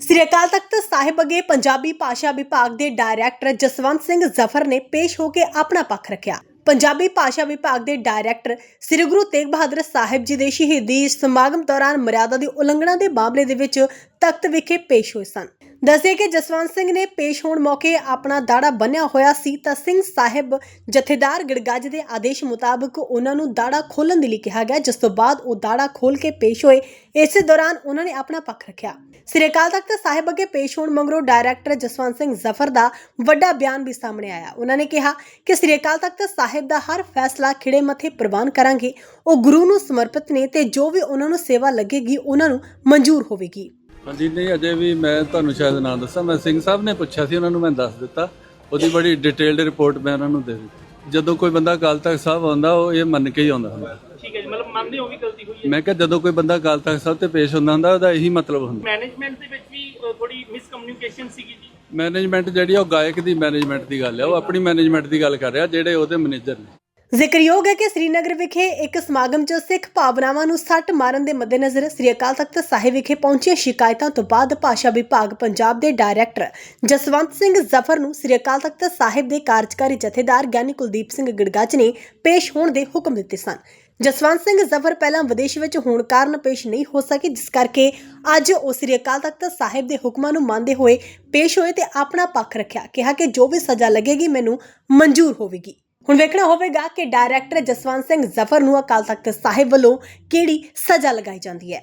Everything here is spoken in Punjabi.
ਸ੍ਰੀ ਅਕਾਲ ਤਖਤ ਸਾਹਿਬ ਅੱਗੇ ਪੰਜਾਬੀ ਭਾਸ਼ਾ ਵਿਭਾਗ ਦੇ ਡਾਇਰੈਕਟਰ ਜਸਵੰਤ ਸਿੰਘ ਜ਼ਫਰ ਨੇ ਪੇਸ਼ ਹੋ ਕੇ ਆਪਣਾ ਪੱਖ ਰੱਖਿਆ। ਪੰਜਾਬੀ ਭਾਸ਼ਾ ਵਿਭਾਗ ਦੇ ਡਾਇਰੈਕਟਰ ਸ੍ਰੀ ਗੁਰੂ ਤੇਗ ਬਹਾਦਰ ਸਾਹਿਬ ਜੀ ਦੇ ਸ਼ਹੀਦੀ ਸਮਾਗਮ ਦੌਰਾਨ ਮਰਿਆਦਾ ਦੀ ਉਲੰਘਣਾ ਦੇ ਮਾਮਲੇ ਦੇ ਵਿੱਚ ਤਖਤ ਵਿਖੇ ਪੇਸ਼ ਹੋਏ ਸਨ। ਦੱਸਿਆ ਕਿ ਜਸਵੰਤ ਸਿੰਘ ਨੇ ਪੇਸ਼ ਹੋਣ ਮੌਕੇ ਆਪਣਾ ਦਾੜਾ ਬੰਨਿਆ ਹੋਇਆ ਸੀ ਤਾਂ ਸਿੰਘ ਸਾਹਿਬ ਜਥੇਦਾਰ ਗੜਗੱਜ ਦੇ ਆਦੇਸ਼ ਮੁਤਾਬਕ ਉਹਨਾਂ ਨੂੰ ਦਾੜਾ ਖੋਲਣ ਦੇ ਲਈ ਕਿਹਾ ਗਿਆ, ਜਿਸ ਤੋਂ ਬਾਅਦ ਉਹ ਦਾੜਾ ਖੋਲ ਕੇ ਪੇਸ਼ ਹੋਏ। ਇਸੇ ਦੌਰਾਨ ਉਹਨਾਂ ਨੇ ਆਪਣਾ ਪੱਖ ਰੱਖਿਆ। ਸ੍ਰੀ ਅਕਾਲ ਤਖਤ ਸਾਹਿਬ ਅੱਗੇ ਪੇਸ਼ ਹੋਣ ਮਗਰੋਂ ਡਾਇਰੈਕਟਰ ਜਸਵੰਤ ਸਿੰਘ ਜ਼ਫਰ ਦਾ ਵੱਡਾ ਬਿਆਨ ਵੀ ਸਾਹਮਣੇ ਆਇਆ। ਉਹਨਾਂ ਨੇ ਕਿਹਾ ਕਿ ਸ੍ਰੀ ਅਕਾਲ ਤਖਤ ਸਾਹਿਬ ਦਾ ਹਰ ਫੈਸਲਾ ਖਿੜੇ ਮੱਥੇ ਪ੍ਰਵਾਨ ਕਰਾਂਗੇ। ਉਹ ਗੁਰੂ ਨੂੰ ਸਮਰਪਿਤ ਨੇ ਤੇ ਜੋ ਵੀ ਉਹਨਾਂ ਨੂੰ ਸੇਵਾ ਲੱਗੇਗੀ, ਉਹਨਾਂ ਨੂੰ ਮਨਜ਼ੂਰ ਹੋਵੇਗੀ। ਹਾਂਜੀ ਨਹੀਂ ਅਜੇ ਵੀ ਮੈਂ ਤੁਹਾਨੂੰ ਸ਼ਾਇਦ ਨਾ ਦੱਸਾਂ। ਮੈਂ ਸਿੰਘ ਸਾਹਿਬ ਨੇ ਪੁੱਛਿਆ ਸੀ ਉਹਨਾਂ ਨੂੰ ਮੈਂ ਦੱਸ ਦਿੱਤਾ। ਉਹਦੀ ਬੜੀ ਡਿਟੇਲਡ ਰਿਪੋਰਟ ਮੈਂ ਉਹਨਾਂ ਨੂੰ ਦੇ ਦਿੱਤੀ। ਜਦੋਂ ਕੋਈ ਬੰਦਾ ਅਕਾਲ ਤਖਤ ਸਾਹਿਬ ਆਉਂਦਾ ਉਹ ਇਹ ਮੰਨ ਕੇ ਹੀ ਆਉਂਦਾ ਹੁੰਦਾ। ਠੀਕ ਹੈ ਜੀ ਮਤਲਬ ਮੰਨਦੇ ਹੋ ਵੀ ਗਲਤੀ ਹੋਈ ਹੈ? ਮੈਂ ਕਿਹਾ ਜਦੋਂ ਕੋਈ ਬੰਦਾ ਅਕਾਲ ਤਖਤ ਸਾਹਿਬ ਤੇ ਪੇਸ਼ ਹੁੰਦਾ ਹੁੰਦਾ ਉਹਦਾ ਇਹੀ ਮਤਲਬ ਹੁੰਦਾ। ਮੈਨੇਜਮੈਂਟ ਦੇ ਵਿੱਚ ਵੀ ਥੋੜੀ ਮਿਸਕਮਿਊਨੀਕੇਸ਼ਨ ਸੀਗੀ ਜੀ? ਮੈਨੇਜਮੈਂਟ ਜਿਹੜੀ ਆ ਉਹ ਗਾਇਕ ਦੀ ਮੈਨੇਜਮੈਂਟ ਦੀ ਗੱਲ ਹੈ ਉਹ ਆਪਣੀ ਮੈਨੇਜਮੈਂਟ ਦੀ ਗੱਲ ਕਰ ਰਿਹਾ ਜਿਹੜੇ ਉਹਦੇ ਮੈਨੇਜਰ ਨੇ। ਜ਼ਿਕਰਯੋਗ ਹੈ ਕਿ ਸ੍ਰੀਨਗਰ ਵਿਖੇ ਇੱਕ ਸਮਾਗਮ 'ਚ ਸਿੱਖ ਭਾਵਨਾਵਾਂ ਨੂੰ ਸੱਟ ਮਾਰਨ ਦੇ ਮੱਦੇਨਜ਼ਰ ਸ੍ਰੀ ਅਕਾਲ ਤਖਤ ਸਾਹਿਬ ਵਿਖੇ ਪਹੁੰਚੀਆਂ ਸ਼ਿਕਾਇਤਾਂ ਤੋਂ ਬਾਅਦ ਭਾਸ਼ਾ ਵਿਭਾਗ ਪੰਜਾਬ ਦੇ ਡਾਇਰੈਕਟਰ ਜਸਵੰਤ ਸਿੰਘ ਜ਼ਫਰ ਨੂੰ ਸ੍ਰੀ ਅਕਾਲ ਤਖਤ ਸਾਹਿਬ ਦੇ ਕਾਰਜਕਾਰੀ ਜਥੇਦਾਰ ਗਿਆਨੀ ਕੁਲਦੀਪ ਸਿੰਘ ਗੜਗਾਚ ਨੇ ਪੇਸ਼ ਹੋਣ ਦੇ ਹੁਕਮ ਦਿੱਤੇ ਸਨ। ਜਸਵੰਤ ਸਿੰਘ ਜ਼ਫਰ ਪਹਿਲਾਂ ਵਿਦੇਸ਼ ਵਿੱਚ ਹੋਣ ਕਾਰਨ ਪੇਸ਼ ਨਹੀਂ ਹੋ ਸਕੇ, ਜਿਸ ਕਰਕੇ ਅੱਜ ਉਹ ਸ੍ਰੀ ਅਕਾਲ ਤਖਤ ਸਾਹਿਬ ਦੇ ਹੁਕਮਾਂ ਨੂੰ ਮੰਨਦੇ ਹੋਏ ਪੇਸ਼ ਹੋਏ ਤੇ ਆਪਣਾ ਪੱਖ ਰੱਖਿਆ। ਕਿਹਾ ਕਿ ਜੋ ਵੀ ਸਜ਼ਾ ਲੱਗੇਗੀ, ਮੈਨੂੰ ਮਨਜ਼ੂਰ ਹੋਵੇਗੀ। ਹੁਣ ਵੇਖਣਾ ਹੋਵੇਗਾ ਕਿ ਡਾਇਰੈਕਟਰ ਜਸਵੰਤ ਸਿੰਘ ਜ਼ਫਰ ਨੂੰ ਅਕਾਲ ਤਖਤ ਸਾਹਿਬ ਵੱਲੋਂ ਕਿਹੜੀ ਸਜ਼ਾ ਲਗਾਈ ਜਾਂਦੀ ਹੈ।